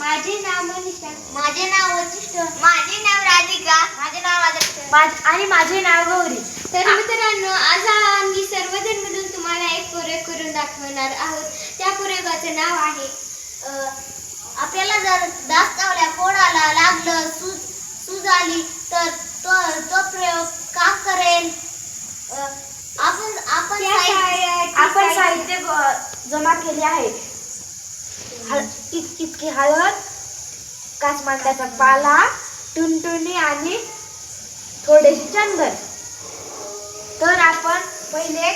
माझे नाव मनीषा. माझे नाव वशिष्ठ. माझे नाव राधिका. माझे नाव आदर्श. आणि माझे नाव गौरी. तर मित्रांनो आज आम्ही सर्वजण मिळून तुम्हाला एक प्रयोग करून दाखवणार आहोत. त्या प्रयोगाचं नाव आहे आपल्याला जर डास चावल्या फोडाला लागलं सूज सूज आली तर तो तो प्रयोग का करेल? आपण आपण आपण साहित्य- जमा केले आहे. हळ- इतकी हळद काचमांड्याचा पाला टुनटुनी आणि थोडेसे चंदन. तर आपण पहिले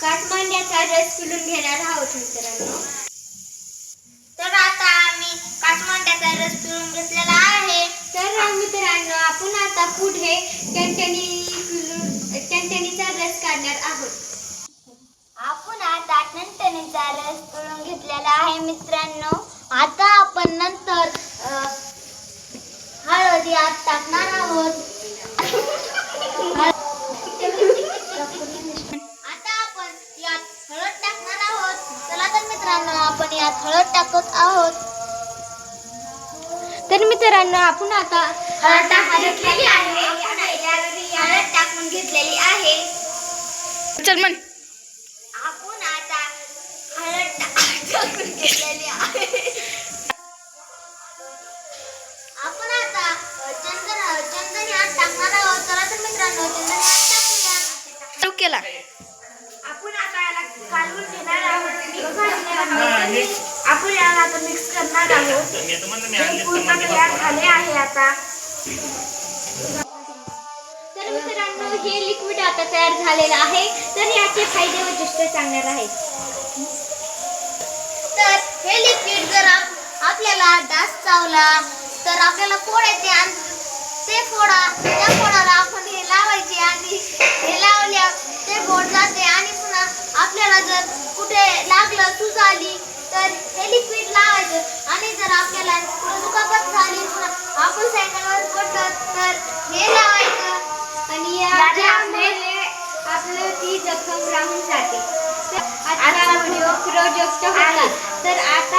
काठमांड्याचा रस पिळून घेणार आहोत मित्रांनो. तर आता आम्ही काठमांड्याचा रस पिळून घेतलेला आहे. तर मित्रांनो आपण आता पुढे टणटणी पिळून टणटणीचा रस काढणार आहोत. आपण आता टणटणीचा रस पिळून घेतलेला आहे मित्रांनो. आता आपण नंतर हळद यात टाकणार आहोत. आता आपण यात हळद टाकणार आहोत. चला तर मित्रांनो आपण यात हळद टाकत आहोत. तर मित्रांनो आपण आता हळद टाकून घेतलेली आहे. हळद टाकून घेतलेली आहे. चल म्हण आपण आता हळद टाकून घेतलेली आहे आपण आता चंदन चंदन यात टाकणार आहोत. चला तर मित्रांनो चंदन टाकूया. केला. आपण आता याला काढून घेणार आहोत. mix करणार आहोत. आपण याला आता मिक्स करणार आहोत. हे पूर्ण तयार झाले आहे आता. तर मित्रांनो हे लिक्विड आता तयार झालेलं आहे. तर याचे फायदे व दुष्ट सांगणार आहेत लिक्विड जर आप- आपल्याला डास चावला तर आपल्याला फोड येते आणि ते फोडा त्या फोडाला आपण हे लावायचे आणि हे लावल्या ते फोड जाते आणि पुन्हा आपल्याला जर कुठे लागलं सूज आली तर हे लिक्विड लावायचं. आणि जर आपल्याला दुखापत झाली पुन्हा आपण सायकलवर पडलं तर हे लावायचं. आणि यामुळे आपलं ती जखम राहून जाते. तर आजचा व्हिडिओ प्रोजेक्ट होता. तर आता